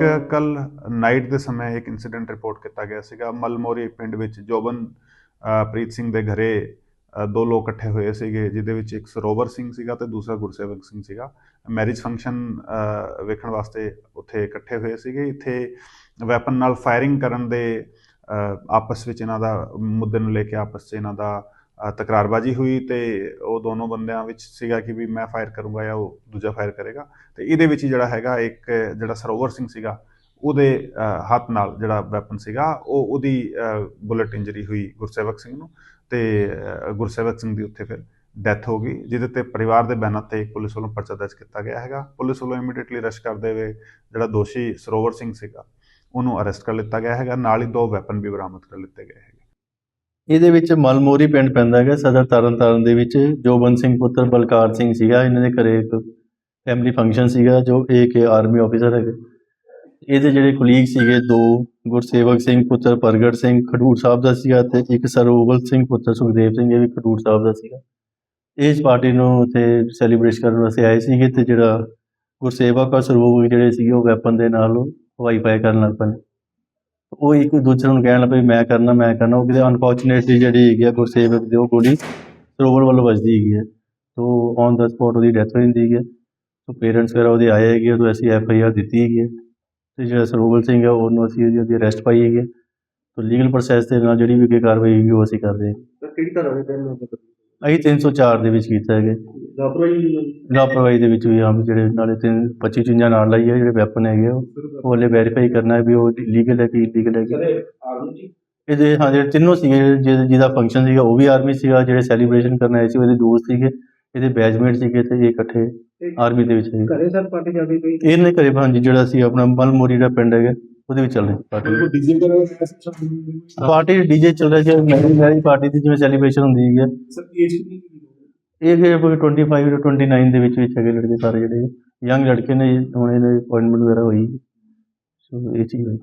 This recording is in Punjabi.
ਇੱਕ ਕੱਲ ਨਾਈਟ ਦੇ ਸਮੇਂ ਇੱਕ ਇਨਸੀਡੈਂਟ ਰਿਪੋਰਟ ਕੀਤਾ ਗਿਆ ਸੀਗਾ। ਮਲਮੋਰੀ ਪਿੰਡ ਵਿੱਚ ਜੋਬਨ ਪ੍ਰੀਤ ਸਿੰਘ ਦੇ ਘਰੇ ਦੋ ਲੋਕ ਇਕੱਠੇ ਹੋਏ ਸੀਗੇ, ਜਿਹਦੇ ਵਿੱਚ ਇੱਕ ਸਰੋਵਰ ਸਿੰਘ ਸੀਗਾ ਤੇ ਦੂਸਰਾ ਗੁਰਸੇਵਕ ਸਿੰਘ ਸੀਗਾ। ਮੈਰਿਜ ਫੰਕਸ਼ਨ ਵੇਖਣ ਵਾਸਤੇ ਉੱਥੇ ਇਕੱਠੇ ਹੋਏ ਸੀਗੇ। ਇੱਥੇ ਵੈਪਨ ਨਾਲ ਫਾਇਰਿੰਗ ਕਰਨ ਦੇ ਆਪਸ ਵਿੱਚ ਇਹਨਾਂ ਦਾ ਮੁੱਦੇ ਨੂੰ ਲੈ ਕੇ ਆਪਸ 'ਚ ਇਹਨਾਂ ਦਾ ਤਕਰਾਰਬਾਜ਼ੀ ਹੋਈ ਤੇ ਉਹ ਦੋਨੋਂ ਬੰਦਿਆਂ ਵਿੱਚ ਸੀਗਾ ਕਿ ਵੀ ਮੈਂ ਫਾਇਰ ਕਰੂੰਗਾ ਜਾਂ ਉਹ ਦੂਜਾ ਫਾਇਰ ਕਰੇਗਾ। ਤੇ ਇਹਦੇ ਵਿੱਚ ਹੀ ਜਿਹੜਾ ਹੈਗਾ ਇੱਕ ਜਿਹੜਾ ਸਰੋਵਰ ਸਿੰਘ ਸੀਗਾ, ਉਹਦੇ ਹੱਥ ਨਾਲ ਜਿਹੜਾ ਵੈਪਨ ਸੀਗਾ, ਉਹ ਉਹਦੀ ਬੁਲਟ ਇੰਜਰੀ ਹੋਈ ਗੁਰਸੇਵਕ ਸਿੰਘ ਨੂੰ ਤੇ ਗੁਰਸੇਵਕ ਸਿੰਘ ਦੀ ਉੱਥੇ ਫਿਰ ਡੈਥ ਹੋ ਗਈ, ਜਿਹਦੇ ਤੇ ਪਰਿਵਾਰ ਦੇ ਬਿਆਨਾਂ ਤੇ ਪੁਲਿਸ ਵੱਲੋਂ ਪਰਚਾ ਦਰਜ ਕੀਤਾ ਗਿਆ ਹੈਗਾ। ਪੁਲਿਸ ਵੱਲੋਂ ਇਮੀਡੀਏਟਲੀ ਰਸ਼ ਕਰਦੇ ਹੋਏ ਜਿਹੜਾ ਦੋਸ਼ੀ ਸਰੋਵਰ ਸਿੰਘ ਸੀਗਾ, ਉਹਨੂੰ ਅਰੈਸਟ ਕਰ ਲਿੱਤਾ ਗਿਆ ਹੈਗਾ। ਨਾਲ ਹੀ ਦੋ ਵੈਪਨ ਵੀ ਬਰਾਮਦ ਕਰ ਲਿੱਤੇ ਗਏ ਹੈਗੇ। ਇਹਦੇ ਵਿੱਚ ਮਲਮੋਰੀ ਪਿੰਡ ਪੈਂਦਾ ਹੈਗਾ, ਸਦਰ ਤਰਨਤਾਰਨ ਦੇ ਵਿੱਚ, ਜੋਬਨ ਸਿੰਘ ਪੁੱਤਰ ਬਲਕਾਰ ਸਿੰਘ ਸੀਗਾ, ਇਹਨਾਂ ਦੇ ਘਰੇ ਇੱਕ ਫੈਮਿਲੀ ਫੰਕਸ਼ਨ ਸੀਗਾ, ਜੋ ਇੱਕ ਆਰਮੀ ਆਫੀਸਰ ਹੈਗੇ। ਇਹਦੇ ਜਿਹੜੇ ਕੁਲੀਗ ਸੀਗੇ ਦੋ, ਗੁਰਸੇਵਕ ਸਿੰਘ ਪੁੱਤਰ ਪ੍ਰਗਟ ਸਿੰਘ, ਖਡੂਰ ਸਾਹਿਬ ਦਾ ਸੀਗਾ ਤੇ ਇੱਕ ਸਰੋਵਲ ਸਿੰਘ ਪੁੱਤਰ ਸੁਖਦੇਵ ਸਿੰਘ, ਇਹ ਵੀ ਖਡੂਰ ਸਾਹਿਬ ਦਾ ਸੀਗਾ। ਇਸ ਪਾਰਟੀ ਨੂੰ ਉੱਥੇ ਸੈਲੀਬ੍ਰੇਟ ਕਰਨ ਵਾਸਤੇ ਆਏ ਸੀਗੇ ਤੇ ਜਿਹੜਾ ਗੁਰਸੇਵਕ ਔਰ ਸਰੋਵਲ ਜਿਹੜੇ ਸੀਗੇ, ਉਹ ਵੈਪਨ ਦੇ ਨਾਲ ਹਵਾਈ ਫਾਇਰ ਕਰਨ ਲੱਗ ਪਏ। ਉਹ ਇੱਕ ਦੂਜੇ ਨੂੰ ਕਹਿਣ ਲੱਗੇ ਮੈਂ ਕਰਨਾ ਮੈਂ ਕਰਨਾ। ਉਹ ਕਿਤੇ ਅਨਫੋਰਚੂਨੇਟਲੀ ਜਿਹੜੀ ਹੈਗੀ ਆ ਗੁਰਸੇਵਕ ਦੀ ਉਹ ਗੋਲੀ ਸਰੋਵਰ ਵੱਲੋਂ ਵੱਜਦੀ ਹੈਗੀ ਹੈ ਤੋ ਔਨ ਦਾ ਸਪੌਟ ਉਹਦੀ ਡੈਥ ਹੋ ਜਾਂਦੀ ਹੈ ਤੋ ਪੇਰੈਂਟਸ ਵਗੈਰਾ ਉਹਦੇ ਆਏ ਹੈਗੇ ਉਹ ਅਸੀਂ ਐਫ ਆਈ ਆਰ ਦਿੱਤੀ ਹੈਗੀ ਹੈ ਤੇ ਜਿਹੜਾ ਸਰੋਵਰ ਸਿੰਘ ਹੈ ਉਹਨੂੰ ਅਸੀਂ ਉਹਦੀ- ਉਹਦੀ ਅਰੈਸਟ ਪਾਈ ਹੈਗੀ ਤੋ ਲੀਗਲ ਪ੍ਰੋਸੈਸ ਦੇ ਨਾਲ ਜਿਹੜੀ ਵੀ ਅੱਗੇ ਕਾਰਵਾਈ ਹੋਏਗੀ ਉਹ ਅਸੀਂ ਕਰਦੇ ਹਾਂ। ਸਰ ਕਿਹੜੀ ਤਰ੍ਹਾਂ ਦੇ ਨੰਬਰ ਅਸੀਂ 304 ਦੇ ਵਿੱਚ ਕੀਤਾ ਹੈਗੇ। ਲਾਪਰਵਾਹੀ ਲਾਪਰਵਾਹੀ ਦੇ ਵਿੱਚ ਵੀ ਆਮ ਜਿਹੜੇ ਨਾਲੇ ਤਿੰਨ 25 ਚੀਜ਼ਾਂ ਨਾਲ ਲਾਈ ਹੈ ਜਿਹੜੇ ਵੈਪਨ ਹੈਗੇ ਆ, ਉਹ। ਉਹ ਹਲੇ ਵੈਰੀਫਾਈ ਕਰਨਾ ਹੈ ਵੀ ਉਹ ਲੀਗਲ ਹੈ ਕਿ ਇਲੀਗਲ ਹੈ ਜੀ ਇਹਦੇ ਹਾਂ ਜਿਹੜੇ ਤਿੰਨੋਂ ਸੀਗੇ ਜਿਹਦਾ ਜਿਹਦਾ ਫੰਕਸ਼ਨ ਸੀਗਾ ਉਹ ਵੀ ਆਰਮੀ ਸੀਗਾ ਜਿਹੜੇ ਸੈਲੀਬ੍ਰੇਸ਼ਨ ਕਰਨ ਆਏ ਸੀ ਉਹਦੇ ਦੋਸਤ ਸੀਗੇ ਇਹਦੇ ਬੈਚਮੇਟ ਸੀਗੇ ਤੇ ਇਹ ਇਕੱਠੇ ਆਰਮੀ ਦੇ ਵਿੱਚ ਘਰੇ ਸਰ ਪਾਰਟੀ ਚੱਲਦੀ ਪਈ ਇਹਨੇ ਘਰੇ ਹਾਂਜੀ ਜਿਹੜਾ ਸੀ ਆਪਣਾ ਮਲਮੋਰੀ ਦਾ ਪਿੰਡ ਹੈਗਾ ਉਹਦੇ ਵਿੱਚ ਚੱਲ ਰਹੀ। ਪਾਰਟੀ ਡੀਜੇ ਕਰ ਪਾਰਟੀ ਡੀਜੇ ਚੱਲ ਰਿਹਾ ਸੀ ਮੈਰਿਜ ਮੈਰਿਜ ਪਾਰਟੀ ਦੀ ਜਿਵੇਂ ਸੈਲੀਬ੍ਰੇਸ਼ਨ ਹੁੰਦੀ ਹੈ ਸਰ ਏਜ ਕਿੰਨੀ ਇਹ ਫਿਰ ਕੋਈ 25 ਤੋਂ 29 ਦੇ ਵਿੱਚ ਵਿੱਚ ਹੈਗੇ ਲੜਕੇ ਸਾਰੇ ਜਿਹੜੇ ਯੰਗ ਲੜਕੇ ਨੇ, ਹੁਣ ਇਹਨੇ ਅਪਾਇੰਟਮੈਂਟ ਵਗੈਰਾ ਹੋਈ। ਸੋ ਇਹ ਚੀਜ਼ ਹੋਈ